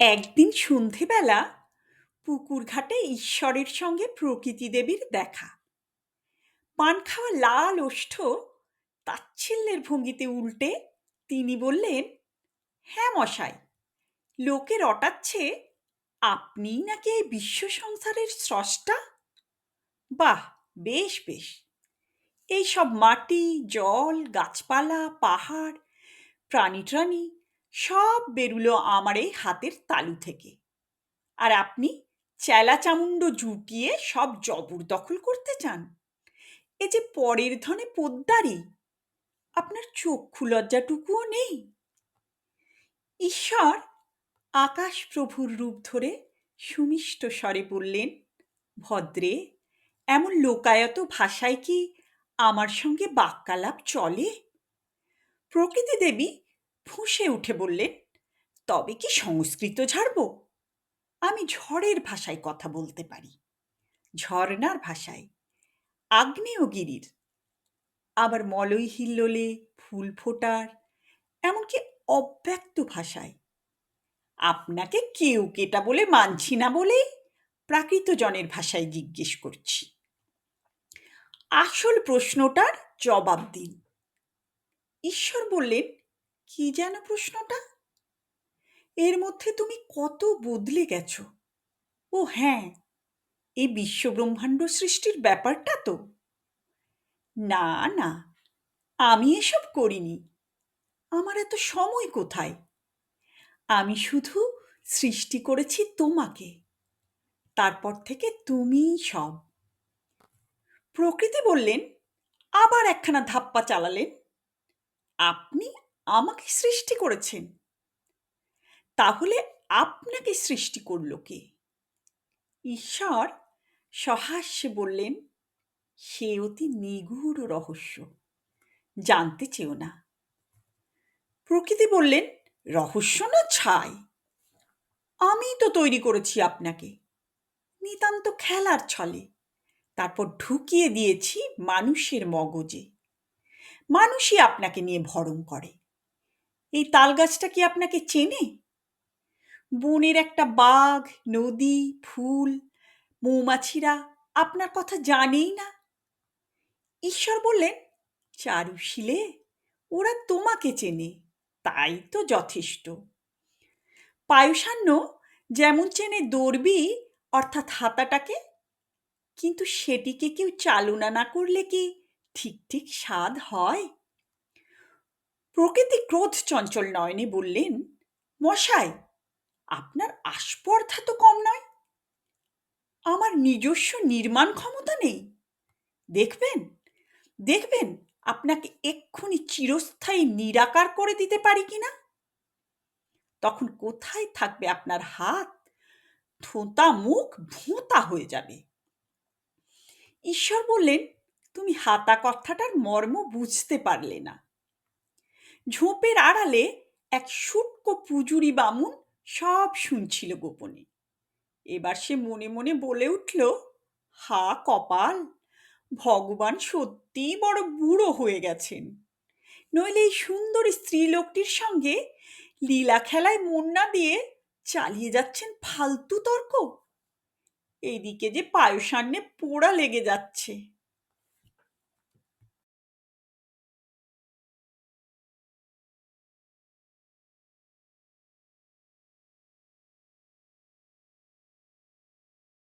একদিন সন্ধেবেলা পুকুর ঘাটে ঈশ্বরের সঙ্গে প্রকৃতি দেবীর দেখা। পান খাওয়া লাল ওষ্ঠ, তাচ্ছিল্যের ভঙ্গিতে উল্টে তিনি বললেন হ্যাঁ মশাই লোকে রটাচ্ছে আপনিই নাকি এই বিশ্ব সংসারের স্রষ্টা? বাহ, বেশ বেশ। এই সব মাটি, জল, গাছপালা, পাহাড় প্রাণী ট্রাণী সব বেরুলো আমার এই হাতের তালু থেকে। আর আপনি চেলা চামুণ্ড জুটিয়ে সব জবরদখল করতে চান? এ যে পরের ধনে পোদ্দারি, আপনার চক্ষু লজ্জাটুকুও নেই? ঈশ্বর আকাশ প্রভুর রূপ ধরে সুমিষ্ট স্বরে বললেন, ভদ্রে, এমন লোকায়ত ভাষায় কি আমার সঙ্গে বাক্যালাপ চলে? প্রকৃতি দেবী ফুঁসে উঠে বললেন তবে কি সংস্কৃত ঝাড়ব? আমি ঝড়ের ভাষায় কথা বলতে পারি। ঝর্ণার ভাষায়? আগ্নেয়গিরির। আবার মলয় হিল্লোলে ফুল ফোটার। এমনকি অব্যক্ত ভাষায়? আপনাকে কেউ কেটা বলে মানছি না বলেই প্রাকৃত জনের ভাষায় জিজ্ঞেস করছি। আসল প্রশ্নটার জবাব দিন। ঈশ্বর বললেন কি যেন প্রশ্নটা? এর মধ্যে তুমি কত বদলে গেছো। ও হ্যাঁ এই বিশ্বব্রহ্মাণ্ড সৃষ্টির ব্যাপারটা তো। না না, আমি এসব করিনি। আমার এত সময় কোথায়? আমি শুধু সৃষ্টি করেছি তোমাকে। তারপর থেকে তুমিই সব। প্রকৃতি বললেন, আবার একখানা ধাপ্পা চালালেন। আপনি আমাকে সৃষ্টি করেছেন। তাহলে আপনাকে সৃষ্টি করল কে? ঈশ্বর সহাস্যে বললেন, সে অতি নিগূঢ় রহস্য, জানতে চেও না। প্রকৃতি বললেন, রহস্য না ছাই। আমি তো তৈরি করেছি আপনাকে। নিতান্ত খেলার ছলে। তারপর ঢুকিয়ে দিয়েছি মানুষের মগজে। মানুষই আপনাকে নিয়ে ভরম করে। এই তালগাছটা কি আপনাকে চেনে? বনের একটা বাঘ, নদী, ফুল, মৌমাছিরা আপনার কথা জানেই না। ঈশ্বর বললেন চারুশীলে ওরা তোমাকে চেনে, তাই তো যথেষ্ট। পায়ুষান্য যেমন চেনে দর্বি, অর্থাৎ হাতাটাকে, কিন্তু সেটিকে কেউ চালনা না করলে কি ঠিক ঠিক স্বাদ হয়? প্রকৃতি ক্রোধ চঞ্চল নয়নে বললেন, মশাই, আপনার আস্পর্ধা তো কম নয়। আমার নিজস্ব নির্মাণ ক্ষমতা নেই। দেখবেন দেখবেন, আপনাকে এক্ষুনি চিরস্থায়ী নিরাকার করে দিতে পারি কিনা তখন কোথায় থাকবে আপনার হাত? থোঁতা মুখ ভোঁতা হয়ে যাবে। ঈশ্বর বললেন, তুমি হাতা কথাটার মর্ম বুঝতে পারলে না। ঝোপের আড়ালে এক শুটকো পুজুরি বামুন সব শুনছিল গোপনে। এবার সে মনে মনে বলে উঠল, হা, কপাল! ভগবান সত্যিই বড় বুড়ো হয়ে গেছেন। নইলে এই সুন্দরী স্ত্রীলোকটির সঙ্গে লীলা খেলায় মন না দিয়ে চালিয়ে যাচ্ছেন ফালতু তর্ক? এইদিকে যে পায়সান্নে পোড়া লেগে যাচ্ছে।